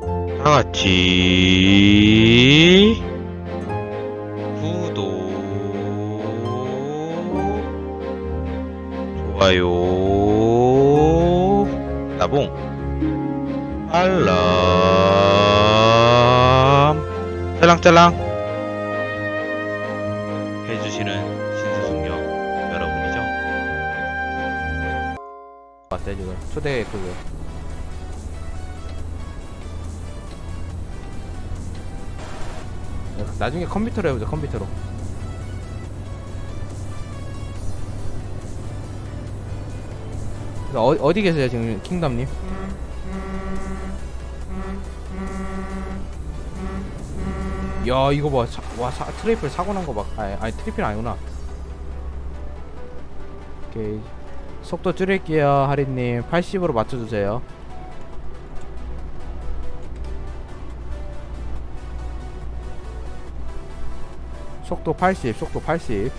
다 같이. 구독, 좋아요, 나봉, 알람, 짤랑짤랑. 해주시는 신수숙녀 여러분이죠. 같아 지금 초대 그거 나중에 컴퓨터로 해보자 컴퓨터로 어, 어디 계세요 지금 킹덤님? 야 이거 봐, 사, 와 사, 트리플 사고 난 거 봐. 아니, 아니 트리플 아니구나. 오케이 속도 줄일게요 하리님 80으로 맞춰주세요 속도 80 속도 80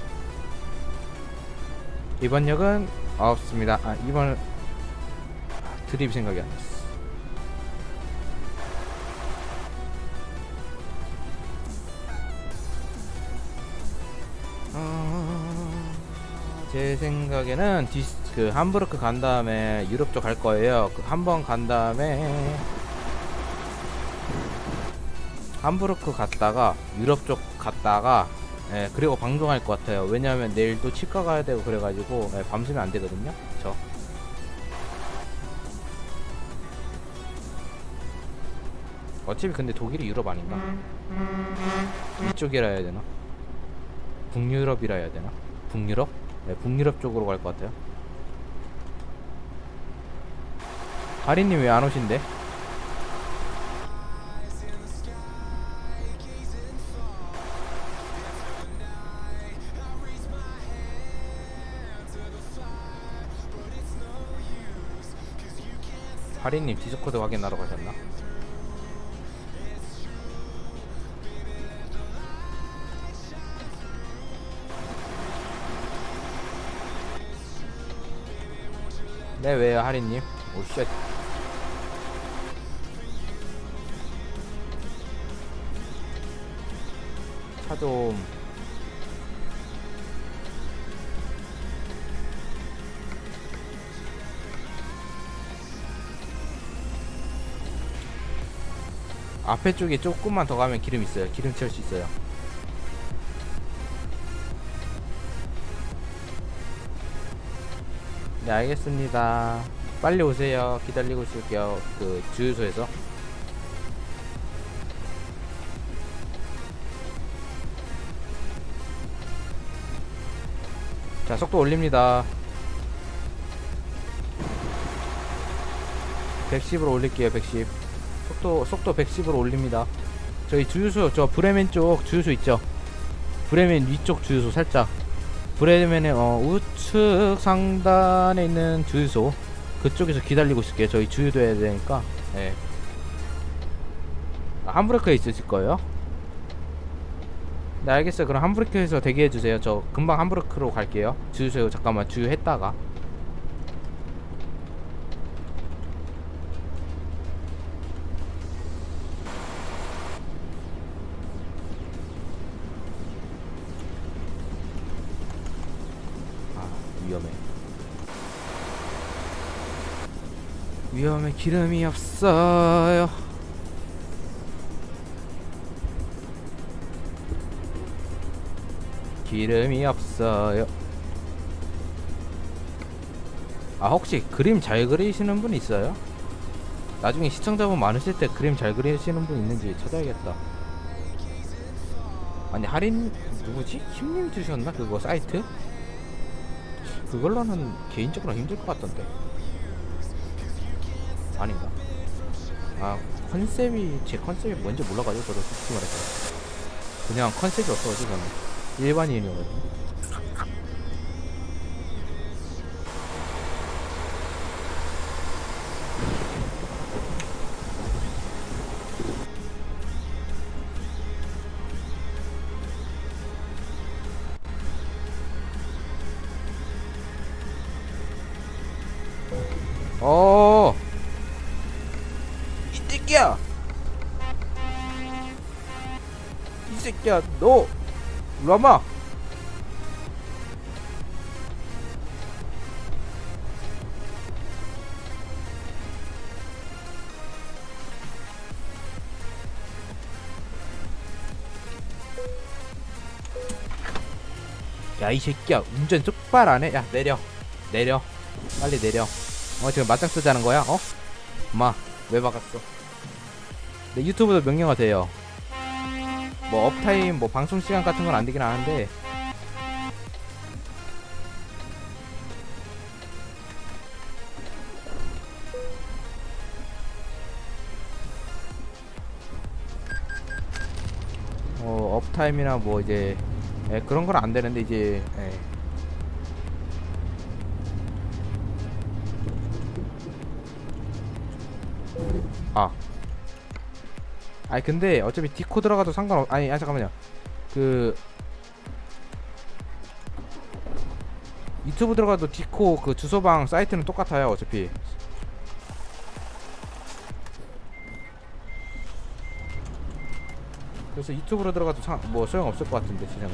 이번 역은 없습니다. 아 이번 드립 생각이 안 났어. 어... 제 생각에는 디스, 그 함부르크 간 다음에 유럽 쪽 갈 거예요. 그 한 번 간 다음에 함부르크 갔다가 유럽 쪽 갔다가 예, 그리고 방송할 것 같아요. 왜냐하면 내일 또 치과 가야 되고 그래가지고 예, 밤새면 안 되거든요. 저. 어차피 근데 독일이 유럽 아닌가? 이쪽이라 해야 되나? 북유럽이라 해야 되나? 북유럽? 네, 북유럽 쪽으로 갈 것 같아요. 하리님 왜 안 오신대? 하리님 디스코드 확인하러 가셨나? 네 왜요 하리님? 오쉣 차 좀 앞에 쪽에 조금만 더 가면 기름 있어요. 기름 채울 수 있어요. 네 알겠습니다. 빨리 오세요. 기다리고 있을게요. 그 주유소에서. 자 속도 올립니다. 110으로 올릴게요 110 속도 속도 110으로 올립니다 저희 주유소 저 브레멘 쪽 주유소 있죠 브레멘 위쪽 주유소 살짝 브레멘의 어, 우측 상단에 있는 주유소 그쪽에서 기다리고 있을게요. 저희 주유도 해야 되니까. 네. 아, 함부르크에 있으실 거예요? 네 알겠어요. 그럼 함부르크에서 대기해 주세요. 저 금방 함부르크로 갈게요. 주유소 잠깐만 주유했다가. 위험해 기름이 없어요. 기름이 없어요. 아 혹시 그림 잘 그리시는 분 있어요? 나중에 시청자분 많으실 때 그림 잘 그리시는 분 있는지 찾아야겠다. 아니 할인 누구지? 힘님 주셨나 그거 사이트? 그걸로는 개인적으로 힘들 것 같던데. 아닌가? 아 컨셉이 제 컨셉이 뭔지 몰라가지고 저도 솔직히 말해서 그냥 컨셉이 없어가지고 저는 일반인이어가지고 어. 새끼야! 이 새끼야, 너! 라마! 야 이 새끼야 운전 쪽발 안해 야 내려 내려 빨리 내려 어 지금 맞짱 쓰자는 거야 어? 엄마 왜 박았어 네, 유튜브도 명령화 돼요. 뭐 업타임 뭐 방송 시간 같은 건 안 되긴 하는데. 어 업타임이나 뭐 이제 예, 그런 건 안 되는데 이제 아니 근데 어차피 디코 들어가도 상관없 아니 아 잠깐만요. 그 유튜브 들어가도 디코 그 주소방 사이트는 똑같아요 어차피. 그래서 유튜브로 들어가도 상, 뭐 소용 없을 것 같은데 제 생각에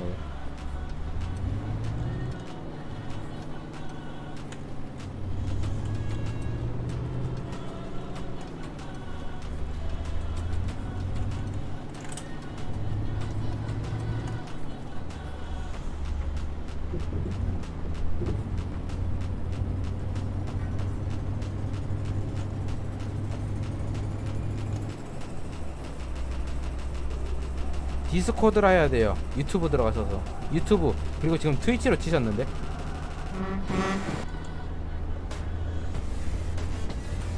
디스코드라 해야 돼요. 유튜브 들어가셔서. 유튜브. 그리고 지금 트위치로 치셨는데.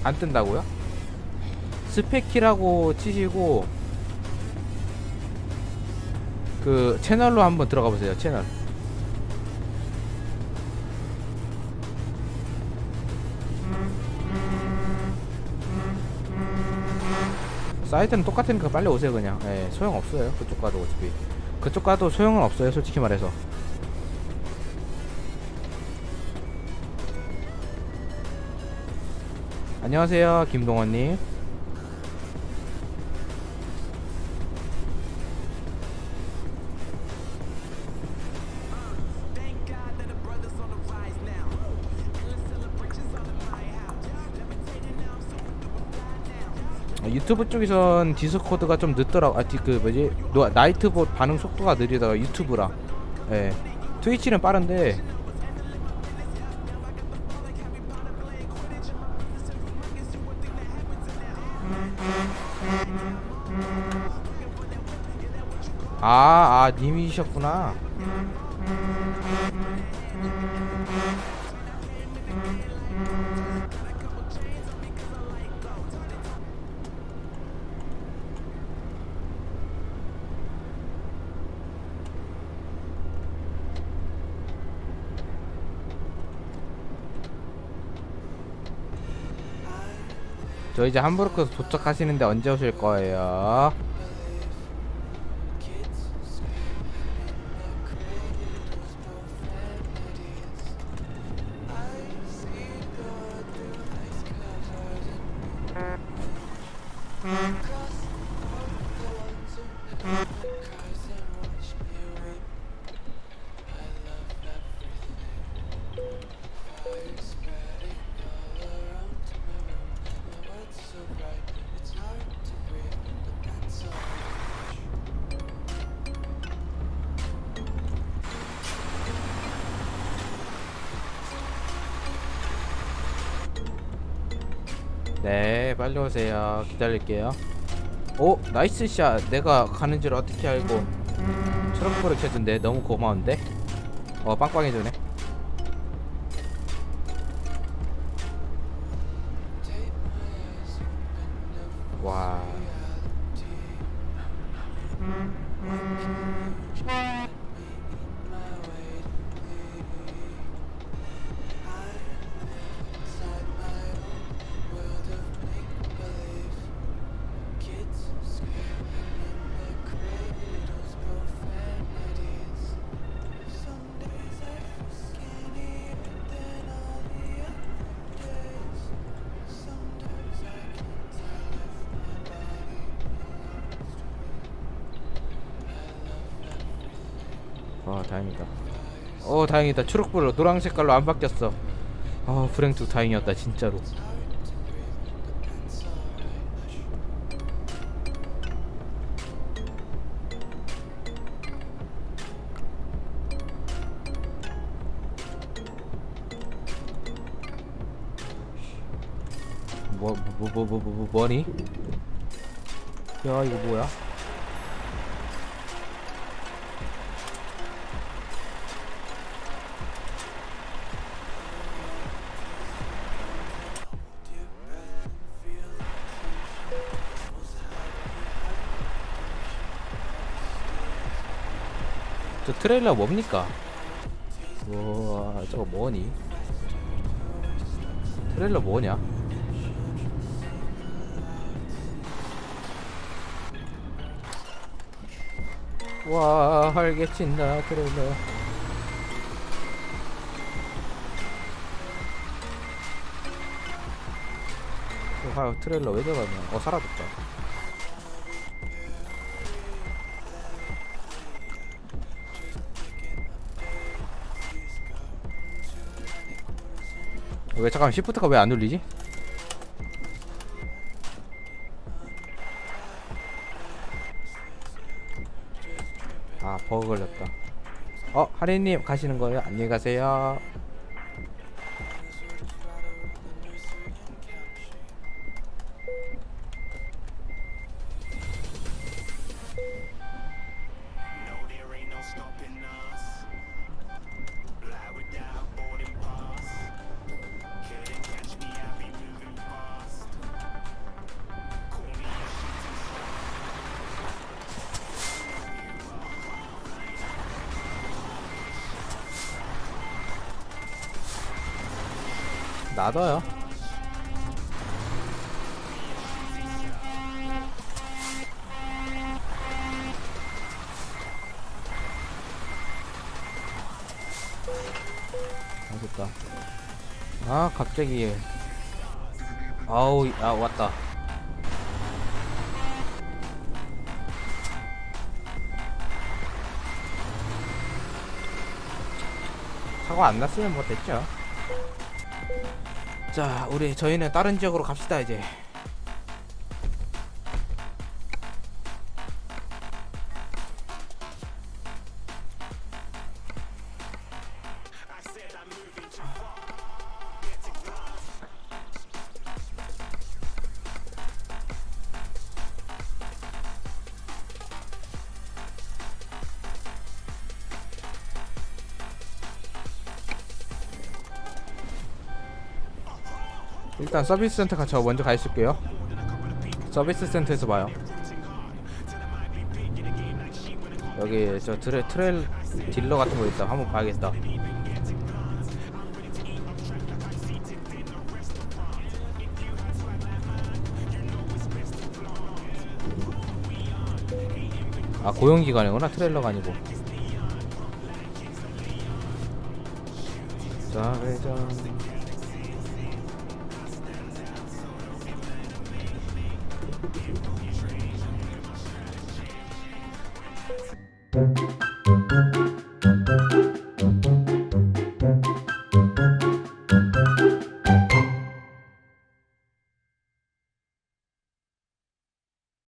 안 뜬다고요? 스페키라고 치시고 그 채널로 한번 들어가 보세요 채널 사이트는 똑같으니까 빨리 오세요 그냥. 예 소용 없어요 그쪽 가도 어차피. 그쪽 가도 소용은 없어요 솔직히 말해서. 안녕하세요 김동원님 유튜브 쪽에선 디스코드가 좀 늦더라고 아그 뭐지? 노, 나이트봇 반응 속도가 느리다가 유튜브라. 예. 트위치는 빠른데. 아, 아, 님이셨구나. 저 이제 함부르크 도착하시는데 언제 오실 거예요? 네, 빨리 오세요. 기다릴게요. 오, 나이스 샷. 내가 가는 줄 어떻게 알고 초록불을 켜준대. 너무 고마운데. 어, 빵빵해주네. 아 다행이다. 어 다행이다. 초록불로 노란 색깔로 안 바뀌었어. 아 불행투 다행이었다 진짜로. 뭐 뭐 뭐 뭐 뭐 뭐? 트레일러 뭡니까? 우와 저거 뭐니? 트레일러 뭐냐? 와 활개친다 트레일러 아 트레일러 왜 저러냐 어 사라졌다 왜 잠깐 시프트가 왜 안 눌리지? 아 버그 걸렸다 어 하리님 가시는 거예요? 안녕히 가세요 놔둬요. 아 됐다. 아 갑자기. 아우 아 왔다. 사고 안 났으면 뭐 됐죠 자 우리 저희는 다른 지역으로 갑시다 이제 일단 서비스 센터가 저 먼저 가 있을게요. 서비스 센터에서 봐요. 여기 저 트레, 트레일 딜러 같은 거 있다. 한번 봐야겠다. 아 고용기관이구나. 트레일러가 아니고. 자 회전 You will be trained.